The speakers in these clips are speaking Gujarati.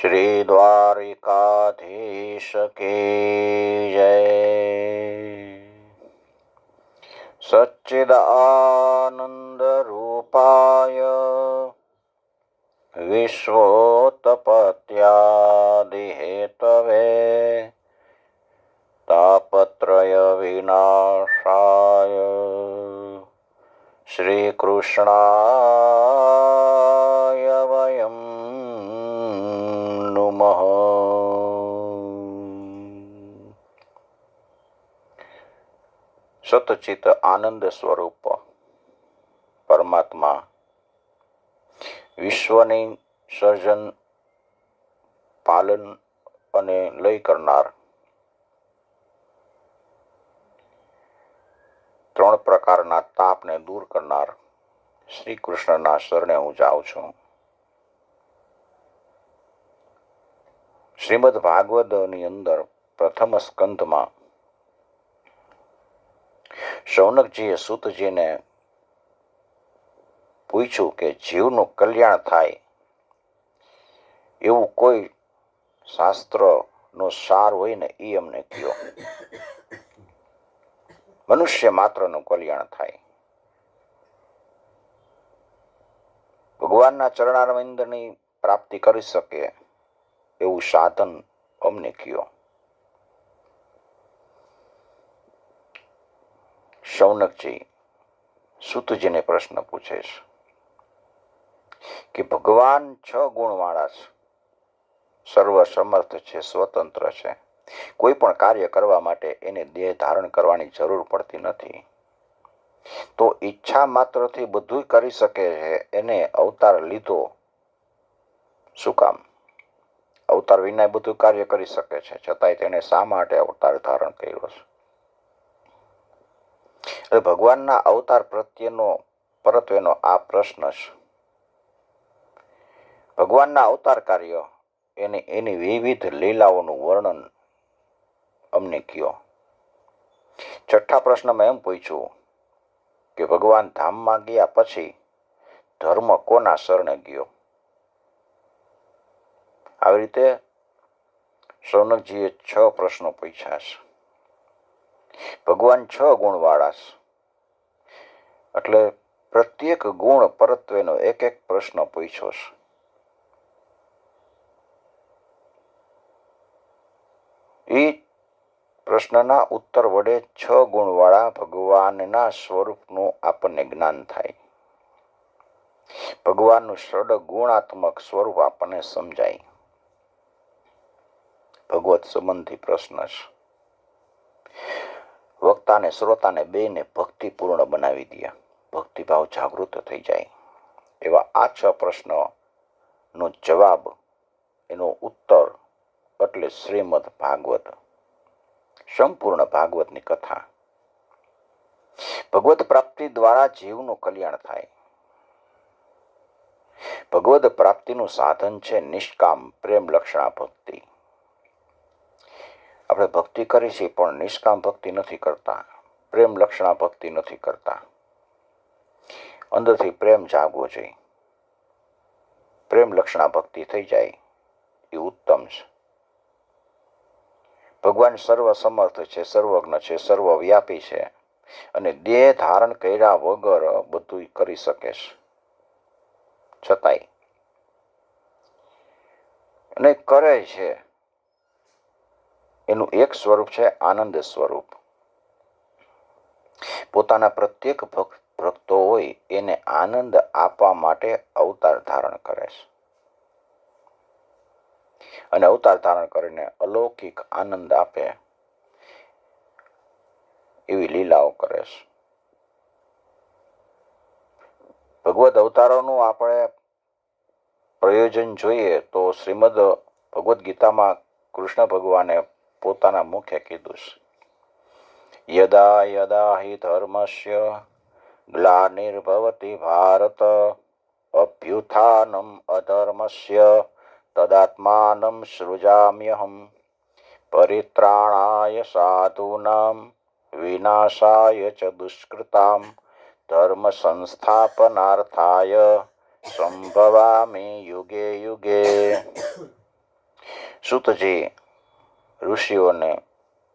શ્રી દ્વારિકાધીશ કી જય સચ્ચિદાનંદ રૂપાય વિશ્વોત્પત્યાદિહેતવે તાપત્રય વિનાશાય શ્રીકૃષ્ણાય વયમ નુમઃ સતચિત આનંદ સ્વરૂપ પરમાત્મા. વિશ્વની સર્જન, પાલન અને લય કરનાર ત્રણ પ્રકારના તાપને દૂર કરનાર શ્રી કૃષ્ણના શરણે હું જાઉં છું. શ્રીમદ ભાગવતની અંદર પ્રથમ સ્કંધમાં શૌનકજીએ સૂતજીને પૂછ્યું કે જીવનું કલ્યાણ થાય એવું કોઈ શાસ્ત્રનો સાર હોય ને એ અમને કહો મનુષ્ય માત્રનું કલ્યાણ થાય. ભગવાનના ચરણારવિંદની પ્રાપ્તિ કરી શકે એવું સાધન અમને કયો. શૌનકજી, સુતજીને પ્રશ્ન પૂછે છે કે ભગવાન છ ગુણવાળા છે સર્વસમર્થ છે, સ્વતંત્ર છે. કોઈ પણ કાર્ય કરવા માટે એને દેહ ધારણ કરવાની જરૂર પડતી નથી. તો ઈચ્છા માત્રથી બધું કરી શકે છે, એને અવતાર લીધો. શું કામ? અવતાર વિના બધું કાર્ય કરી શકે છે, છતાંય તેણે શા માટે અવતાર ધારણ કર્યો છે? એટલે ભગવાનના અવતાર પ્રત્યેનો, પરત્વેનો આ પ્રશ્ન છે. ભગવાનના અવતાર કાર્ય એને, એની વિવિધ લીલાઓનું વર્ણન અમને કયો. છઠ્ઠા પ્રશ્નમાં એમ પૂછ્યું કે ભગવાન ધામમાં ગયા પછી ધર્મ કોના શરણે ગયો? આવી રીતે સૌનકજીએ છ પ્રશ્નો પૂછ્યા છે. ભગવાન છ ગુણવાળા છે એટલે પ્રત્યેક ગુણ પરત્વેનો એક એક પ્રશ્ન પૂછ્યો છે એ પ્રશ્નના ઉત્તર વડે છ ગુણવાળા ભગવાનના સ્વરૂપનું આપણને જ્ઞાન થાય. ભગવાનનું ષડ ગુણાત્મક સ્વરૂપ આપણને સમજાય. ભગવત સંબંધી પ્રશ્ન છે વક્તાને, શ્રોતાને બેને ભક્તિપૂર્ણ બનાવી દે ભક્તિભાવ જાગૃત થઈ જાય. એવા આ છ પ્રશ્નનો જવાબ, એનો ઉત્તર એટલે શ્રીમદ ભાગવત. સંપૂર્ણ ભાગવતની કથા. ભગવત પ્રાપ્તિ દ્વારા જીવનું કલ્યાણ થાય. ભગવદ પ્રાપ્તિનું સાધન છે નિષ્કામ પ્રેમ લક્ષણા ભક્તિ. આપણે ભક્તિ કરી છે, પણ નિષ્કામ ભક્તિ નથી કરતા. પ્રેમ લક્ષણા ભક્તિ નથી કરતા. અંદરથી પ્રેમ જાગવો જોઈએ. પ્રેમ લક્ષણા ભક્તિ થઈ જાય, એ ઉત્તમ છે. ભગવાન સર્વ સમર્થ છે, સર્વજ્ઞ છે સર્વવ્યાપી છે, અને દેહ ધારણ કર્યા વગર બધું કરી શકે છે. છતાંય. અને કરે છે. એનું એક સ્વરૂપ છે આનંદ સ્વરૂપ. પોતાના પ્રત્યેક ભક્તો હોય એને આનંદ આપવા માટે અવતાર ધારણ કરે છે. અને અવતાર ધારણ કરીને અલૌકિક આનંદ આપે એવી લીલાઓ કરે છે. ભગવદ અવતારોનું આપણે પ્રયોજન જોઈએ તો શ્રીમદ ભગવદ્ ગીતામાં કૃષ્ણ ભગવાને પોતાના મુખે કીધું છે. યદા યદા હિ ધર્મસ્ય ગ્લાનિર્ભવતી ભારત અભ્યુત્થાનમ અધર્મસ્ય તદાત્માનમ સૃજામ્યહમ પરિત્રાણાય સાધૂનામ વિનાશાય ચ દુષ્કૃતામ ધર્મ સંસ્થાપનાર્થાય સંભવામી યુગે યુગે. સુતજી ઋષિઓને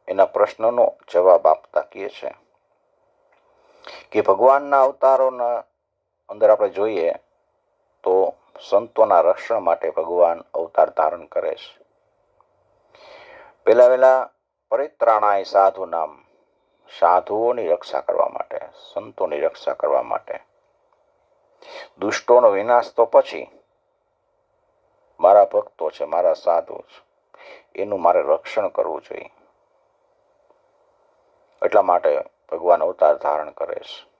એના પ્રશ્નનો જવાબ આપતા કહે છે કે ભગવાનના અવતારોના અંદર આપણે જોઈએ તો સંતોના રક્ષણ માટે ભગવાન અવતાર ધારણ કરે છે. પહેલા વહેલા પરિત્રાણાય સાધુ નામ સાધુઓની રક્ષા કરવા માટે, સંતોની રક્ષા કરવા માટે. દુષ્ટોનો વિનાશ તો પછી મારા ભક્તો છે, મારા સાધુ છે. એનું મારે રક્ષણ કરવું જોઈએ. એટલા માટે ભગવાન અવતાર ધારણ કરે છે.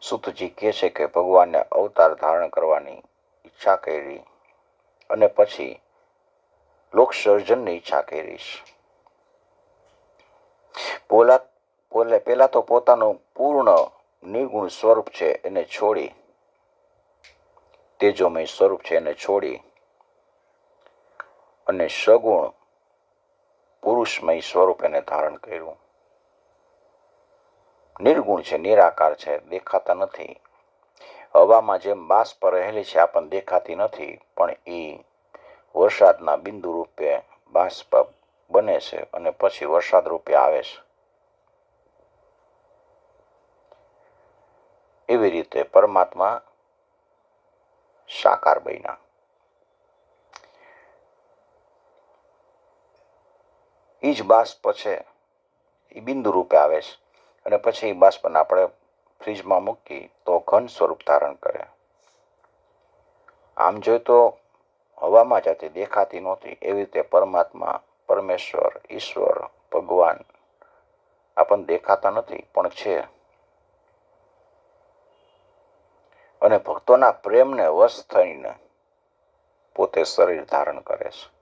સુતજી કહે છે કે ભગવાનને અવતાર ધારણ કરવાની ઈચ્છા કરી અને પછી લોક સર્જનની ઈચ્છા કરીશ પોલા, પોલે પહેલા તો પોતાનું પૂર્ણ નિર્ગુણ સ્વરૂપ છે એને છોડી, તેજોમય સ્વરૂપ છે એને છોડી અને સગુણ પુરુષમય સ્વરૂપ એને ધારણ કર્યું. નિર્ગુણ છે, નિરાકાર છે, દેખાતા નથી. હવામાં જેમ બાષ્પ રહેલી છે આપણને દેખાતી નથી, પણ એ વરસાદના બિંદુ રૂપે બાષ્પ બને છે અને પછી વરસાદ રૂપે આવે છે. એવી રીતે પરમાત્મા સાકાર બન્યા. એ જ બાષ્પ છે. એ બિંદુ રૂપે આવે છે. અને પછી એ બાષ્પને આપણે ફ્રીજમાં મૂકી તો ઘન સ્વરૂપ ધારણ કરે. આમ જોઈએ તો હવામાં જતી દેખાતી નહોતી એવી રીતે પરમાત્મા, પરમેશ્વર, ઈશ્વર, ભગવાન આપણને દેખાતા નથી, પણ છે. અને ભક્તોના પ્રેમને વશ થઈને પોતે શરીર ધારણ કરે છે.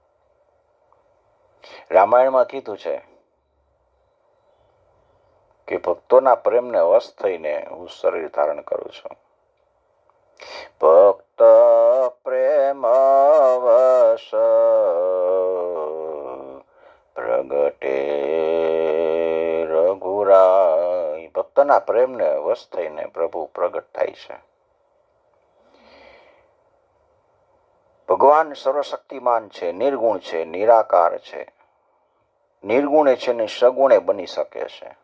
રામાયણમાં કીધું છે કે ભક્તોના પ્રેમને વશ થઈને હું શરીર ધારણ કરું છું. ભક્ત પ્રેમ વશ પ્રગટે રઘુરાય. ભક્તના પ્રેમને વશ થઈને પ્રભુ પ્રગટ થાય છે. ભગવાન સર્વશક્તિમાન છે, નિર્ગુણ છે, નિરાકાર છે. નિર્ગુણે છે ને સગુણે બની શકે છે.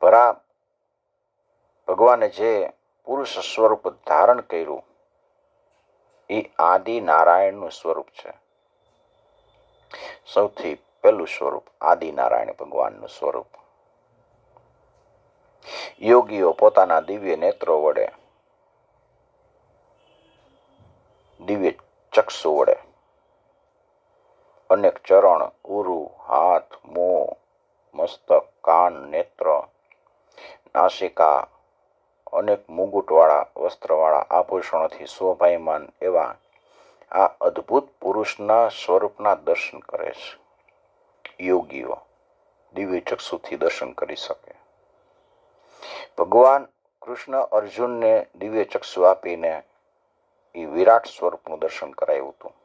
ભરા ભગવાને જે પુરુષ સ્વરૂપ ધારણ કર્યું, એ આદિ નારાયણનું સ્વરૂપ છે. સૌથી પહેલું સ્વરૂપ આદિ નારાયણ ભગવાનનું સ્વરૂપ. યોગીઓ પોતાના દિવ્ય નેત્રો વડે, દિવ્ય ચક્ષુ વડે અનેક ચરણ, ઉરુ, હાથ, મોં, મસ્તક, કાન, નેત્ર, નાસિકા, અનેક મુગુટવાળા, વસ્ત્રવાળા, આભૂષણોથી શોભાયમાન એવા આ અદ્ભુત પુરુષના સ્વરૂપના દર્શન કરે છે. યોગીઓ દિવ્ય ચક્ષુથી દર્શન કરી શકે. ભગવાન કૃષ્ણ અર્જુનને દિવ્ય ચક્ષુ આપીને એ વિરાટ સ્વરૂપનું દર્શન કરાયું હતું.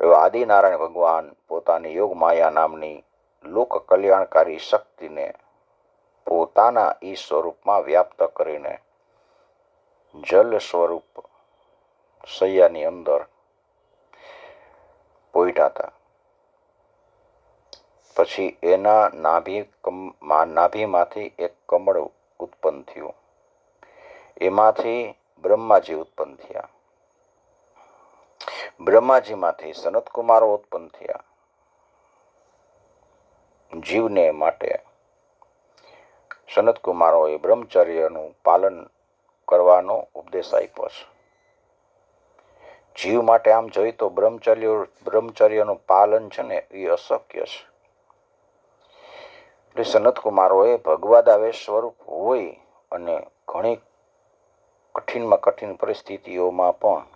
એવા આદિનારાયણ ભગવાન પોતાની યોગ માયા નામની લોક કલ્યાણકારી શક્તિને પોતાના ઈ સ્વરૂપમાં વ્યાપ્ત કરીને જલ સ્વરૂપ સૈયાની અંદર પોઈટા હતા. પછી એના નાભી નાભીમાંથી એક કમળ ઉત્પન્ન થયું. એમાંથી બ્રહ્માજી ઉત્પન્ન થયા. બ્રહ્માજીમાંથી સનત કુમારો ઉત્પન્ન થયા. જીવને માટે સનત કુમારોએ બ્રહ્મચર્યનું પાલન કરવાનો ઉપદેશ આપ્યો છે. જીવ માટે આમ જોઈએ તો બ્રહ્મચર્ય, બ્રહ્મચર્યનું પાલન છે ને એ અશક્ય છે. એટલે સનત કુમારોએ ભગવાદ આવે સ્વરૂપ હોય અને ઘણી કઠિનમાં કઠિન પરિસ્થિતિઓમાં પણ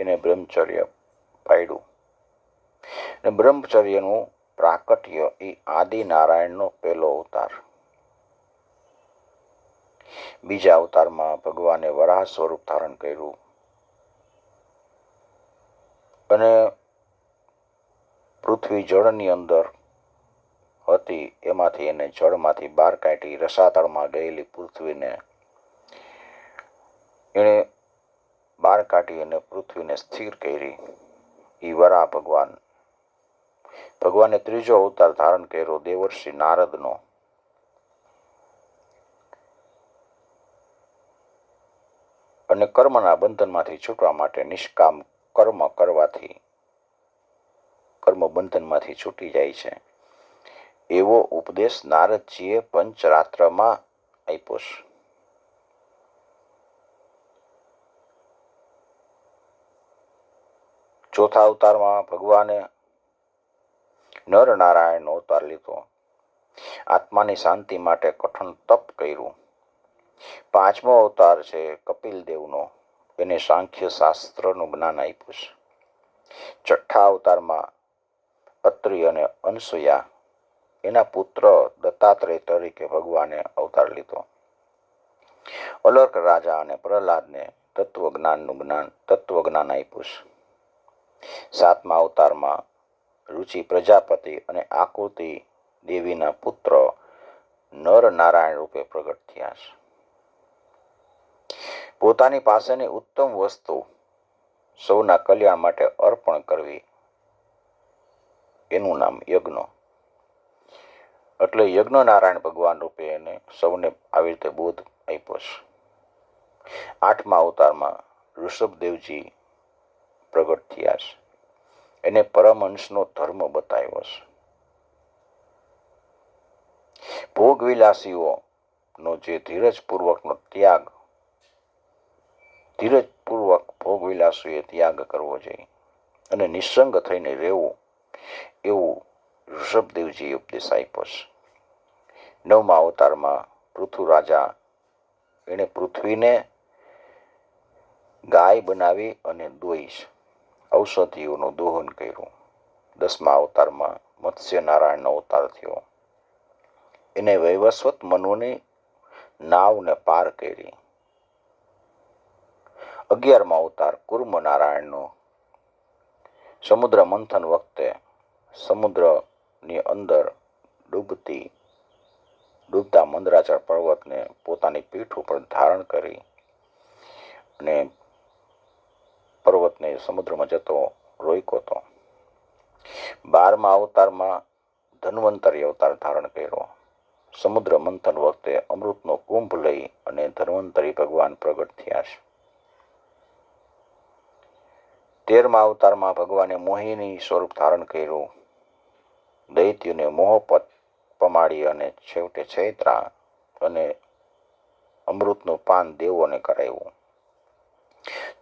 એને બ્રહ્મચર્ય પાડ્યું. અને બ્રહ્મચર્યનું પ્રાકટ્ય એ આદિનારાયણનો પહેલો અવતાર. બીજા અવતારમાં ભગવાને વરાહ સ્વરૂપ ધારણ કર્યું. અને પૃથ્વી જળની અંદર હતી, એમાંથી એને જળમાંથી બહાર કાઢી રસાતળમાં ગયેલી પૃથ્વીને એણે કાઢી અને પૃથ્વીને સ્થિર કરી. ઈ વરા ભગવાન. ભગવાને ત્રીજો અવતાર ધારણ કર્યો દેવર્ષિ નારદનો. અને કર્મના બંધનમાંથી છૂટવા માટે નિષ્કામ કર્મ કરવાથી. કર્મ બંધનમાંથી છૂટી જાય છે. એવો ઉપદેશ નારદજીએ પંચરાત્રમાં આપ્યો છે. ચોથા અવતારમાં ભગવાને નર નારાયણનો અવતાર લીધો. આત્માની શાંતિ માટે કઠણ તપ કર્યું. પાંચમો અવતાર છે કપિલ દેવનો એને સાંખ્ય શાસ્ત્રનું જ્ઞાન આપ્યું છે. છઠ્ઠા અવતારમાં અત્રિ અને અનસુયા, એના પુત્ર દત્તાત્રેય તરીકે ભગવાને અવતાર લીધો. અલર્ક રાજા અને પ્રહલાદને તત્વજ્ઞાનનું જ્ઞાન, તત્વજ્ઞાન આપ્યું છે. સાતમા અવતારમાં રુચિ પ્રજાપતિ અને આકૃતિ દેવીના પુત્ર નર નારાયણ રૂપે પ્રગટ થયા છે. પોતાની પાસેની ઉત્તમ વસ્તુ સૌના કલ્યાણ માટે અર્પણ કરવી એનું નામ યજ્ઞ. એટલે યજ્ઞ નારાયણ ભગવાન રૂપે એને સૌને આવી રીતે બોધ આપ્યો છે. આઠમા અવતારમાં ઋષભદેવજી પ્રગટ થયા છે. એને પરમહંસનો ધર્મ બતાવ્યો છે. ભોગવિલાસીઓનો જે ધીરજપૂર્વકનો ત્યાગ, ધીરજપૂર્વક ભોગવિલાસીએ ત્યાગ કરવો જોઈએ અને નિસંગ થઈને રહેવું એવું ઋષભદેવજીએ ઉપદેશ આપ્યો છે. નવમા અવતારમાં પૃથુ રાજા એણે પૃથ્વીને ગાય બનાવી અને દોઈ છે. ઔષધિઓનું દોહન કર્યું. દસમા અવતારમાં મત્સ્યનારાયણનો અવતાર થયો. એને વૈવસ્વત મનુની નાવને પાર કરી. અગિયારમા અવતાર કુર્મ નારાયણનો સમુદ્ર મંથન વખતે સમુદ્રની અંદર ડૂબતી, ડૂબતા મંદરાચળ પર્વતને પોતાની પીઠ ઉપર ધારણ કરી અને પર્વતને સમુદ્રમાં જતો રોક્યો હતો. બારમા અવતારમાં ધન્વંતરી અવતાર ધારણ કર્યો. સમુદ્ર મંથન વખતે અમૃતનો કુંભ લઈ અને ધન્વંતરી ભગવાન પ્રગટ થયા છે. તેરમા અવતારમાં ભગવાને મોહિની સ્વરૂપ ધારણ કર્યું. દૈત્યને મોહપત પમાડી અને છેવટે ચૈત્રા અને અમૃતનું પાન દેવોને કરાવ્યું.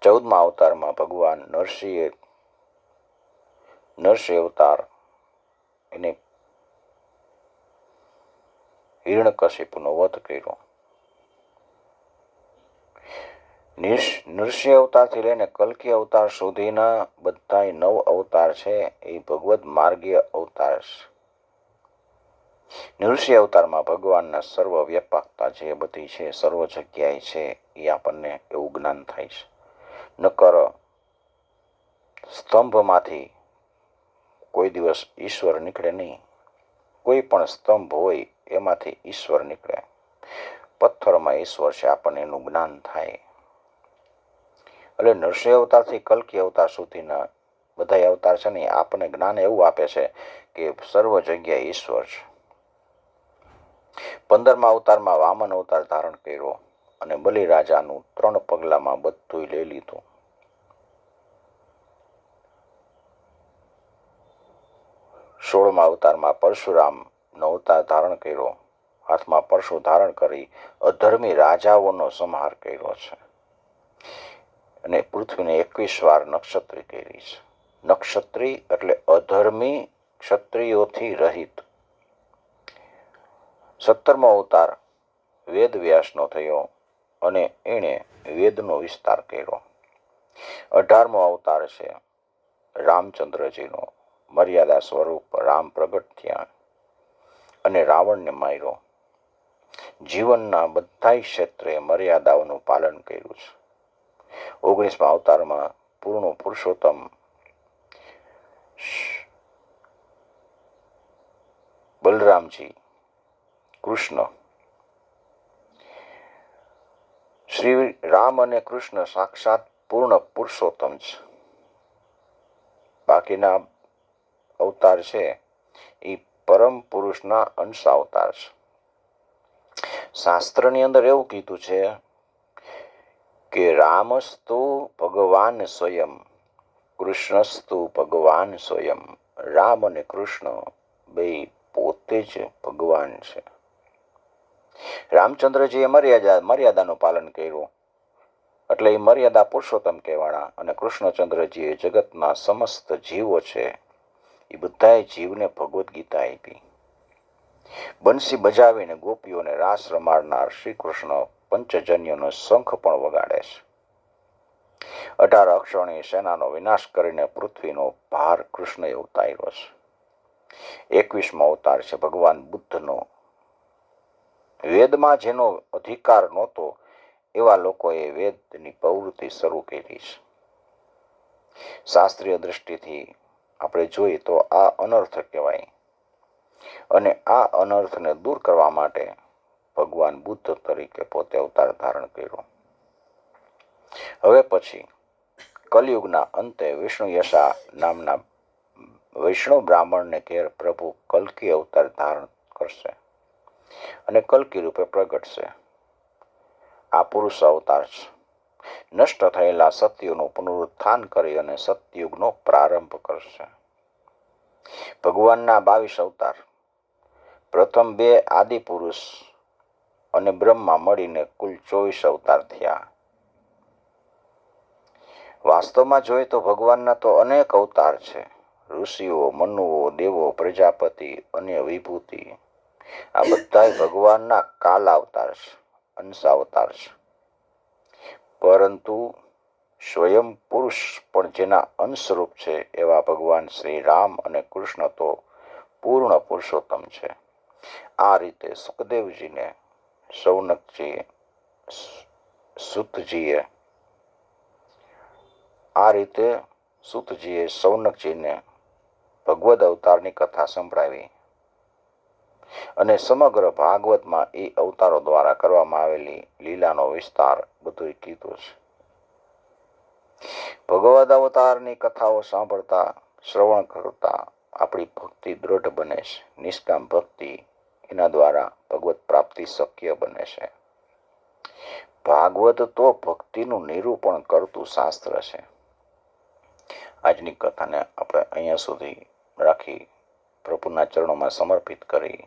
ચૌદમા અવતારમાં ભગવાન નરસિંહે, નરસિંહ અવતાર, એને હિરણ્યકશિપુનો વધ કર્યો. નૃસિંહ અવતારથી લઈને કલ્કી અવતાર સુધીના બધાય નવ અવતાર છે, એ ભગવદ માર્ગીય અવતાર છે. નૃસિંહ અવતારમાં ભગવાનના સર્વ વ્યાપકતા જે બધી છે, સર્વ જગ્યાએ છે, એ આપણને એવું જ્ઞાન થાય છે. નકર સ્તંભમાંથી કોઈ દિવસ ઈશ્વર નીકળે નહીં. કોઈ પણ સ્તંભ હોય એમાંથી ઈશ્વર નીકળે. પથ્થરમાં ઈશ્વર છે, આપણને એનું જ્ઞાન થાય. એટલે નરસિંહ અવતારથી કલ્કી અવતાર સુધીના બધા અવતાર છે ને આપણને જ્ઞાન એવું આપે છે કે સર્વ જગ્યાએ ઈશ્વર છે. પંદરમા અવતારમાં વામન અવતાર ધારણ કર્યો. અને બલિરાજાનું ત્રણ પગલામાં બધું લઈ લીધું. સોળમા અવતારમાં પરશુરામનો અવતાર ધારણ કર્યો. હાથમાં પરશુ ધારણ કરી અધર્મી રાજાઓનો સંહાર કર્યો છે. અને પૃથ્વીને એકવીસ વાર નક્ષત્રી કરી છે. નક્ષત્રી એટલે અધર્મી ક્ષત્રિયોથી રહિત. સત્તરમો અવતાર વેદ વ્યાસનો થયો. અને એણે વેદનો વિસ્તાર કર્યો. અઢારમો અવતાર છે રામચંદ્રજીનો. મર્યાદા સ્વરૂપ રામ પ્રગટ થયા અને રાવણને માર્યો. જીવનના બધા ક્ષેત્રે મર્યાદાઓનું પાલન કર્યું છે. ઓગણીસમા અવતારમાં પૂર્ણ પુરુષોત્તમ બલરામજી કૃષ્ણ શ્રી રામ અને કૃષ્ણ સાક્ષાત પૂર્ણ પુરુષોત્તમ છે. બાકીના અવતાર છે એ પરમ પુરુષના અંશ અવતાર છે. શાસ્ત્રની અંદર એવું કીધું છે કે રામસ્તુ ભગવાન સ્વયં, કૃષ્ણસ્તુ ભગવાન સ્વયં, રામ અને કૃષ્ણ બે પોતે જ ભગવાન છે. રામચંદ્રજીએ મર્યાદા, મર્યાદાનું પાલન કર્યું. એટલે એ મર્યાદા પુરુષોત્તમ કહેવાના અને કૃષ્ણચંદ્રજીએ જગતના સમસ્ત જીવો છે એ બધાએ જીવને ભગવદ્ ગીતા આપી. બંસી બજાવીને ગોપીઓને રાસ રમાડનાર શ્રી કૃષ્ણ પંચજન્યોનો શંખ પણ વગાડે છે. અઢાર અક્ષરની સેનાનો વિનાશ કરીને પૃથ્વીનો ભાર કૃષ્ણએ ઉતાર્યો છે. એકવીસમો અવતાર છે ભગવાન બુદ્ધનો વેદમાં જેનો અધિકાર નહોતો, એવા લોકોએ વેદની પ્રવૃત્તિ શરૂ કરી છે. શાસ્ત્રીય દૃષ્ટિથી આપણે જોઈએ તો આ અનર્થ કહેવાય. અને આ અનર્થને દૂર કરવા માટે ભગવાન બુદ્ધ તરીકે પોતે અવતાર ધારણ કર્યો. હવે પછી કલયુગના અંતે વિષ્ણુ યશા નામના વૈષ્ણવ બ્રાહ્મણને ઘેર પ્રભુ કલ્કી અવતાર ધારણ કરશે. અને કલ્કી રૂપે પ્રગટશે. આ પુરુષ અવતાર છે. નષ્ટ થયેલા સત્યુનું પુનરુત્થાન કરી અને સત્યુગનો પ્રારંભ કરશે. ભગવાનના બાવીસ અવતાર. પ્રથમ બે આદિ પુરુષ અને બ્રહ્મા મળીને કુલ ચોવીસ અવતાર થયા. વાસ્તવમાં જોઈએ તો ભગવાનના તો અનેક અવતાર છે. ઋષિઓ, મનુઓ, દેવો, પ્રજાપતિ, અન્ય વિભૂતિ આ બધા ભગવાનના કાલ અવતાર છે, અંશ અવતાર છે. પરંતુ સ્વયં પુરુષ પણ જેના અંશરૂપ છે એવા ભગવાન શ્રી રામ અને કૃષ્ણ તો પૂર્ણ પુરુષોત્તમ છે. આ રીતે સુખદેવજીને સૌનકજીએ સુતજીએ, આ રીતે સુતજીએ, સૌનકજીને ભગવદ અવતારની કથા સંભળાવી. અને સમગ્ર ભાગવતમાં એ અવતારો દ્વારા કરવામાં આવેલી લીલાનો વિસ્તાર બધું કીધું છે. ભગવદ અવતારની કથાઓ સાંભળતા, શ્રવણ કરતા આપણી ભક્તિ દ્રઢ બને છે. નિષ્કામ ભક્તિ એના દ્વારા ભગવત પ્રાપ્તિ શક્ય બને છે. ભાગવત તો ભક્તિનું નિરૂપણ કરતું શાસ્ત્ર છે. આજની કથાને આપણે અહીંયા સુધી રાખી, પ્રભુના ચરણોમાં સમર્પિત કરી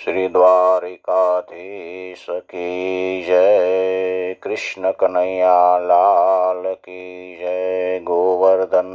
શ્રી દ્વારિકાધીશ કી જય કૃષ્ણ કનૈયા લાલ કી જય ગોવર્ધન